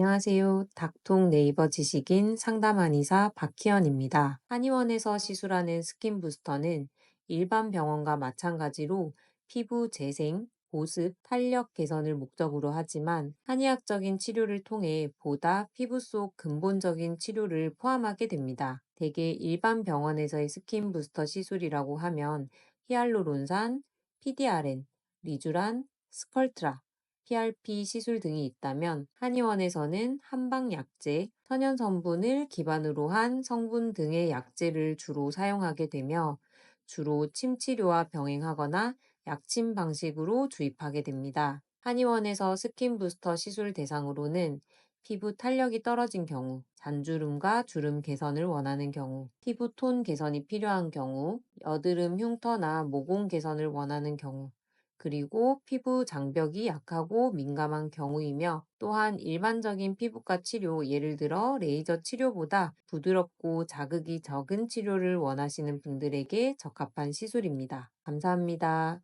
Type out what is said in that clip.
안녕하세요. 닥통 네이버 지식인 상담 한의사 박희연입니다. 한의원에서 시술하는 스킨 부스터는 일반 병원과 마찬가지로 피부 재생, 보습, 탄력 개선을 목적으로 하지만 한의학적인 치료를 통해 보다 피부 속 근본적인 치료를 포함하게 됩니다. 대개 일반 병원에서의 스킨 부스터 시술이라고 하면 히알루론산, PDRN, 리주란, 스컬트라, PRP 시술 등이 있다면 한의원에서는 한방 약제, 천연 성분을 기반으로 한 성분 등의 약제를 주로 사용하게 되며 주로 침치료와 병행하거나 약침 방식으로 주입하게 됩니다. 한의원에서 스킨 부스터 시술 대상으로는 피부 탄력이 떨어진 경우, 잔주름과 주름 개선을 원하는 경우, 피부 톤 개선이 필요한 경우, 여드름 흉터나 모공 개선을 원하는 경우, 그리고 피부 장벽이 약하고 민감한 경우이며 또한 일반적인 피부과 치료, 예를 들어 레이저 치료보다 부드럽고 자극이 적은 치료를 원하시는 분들에게 적합한 시술입니다. 감사합니다.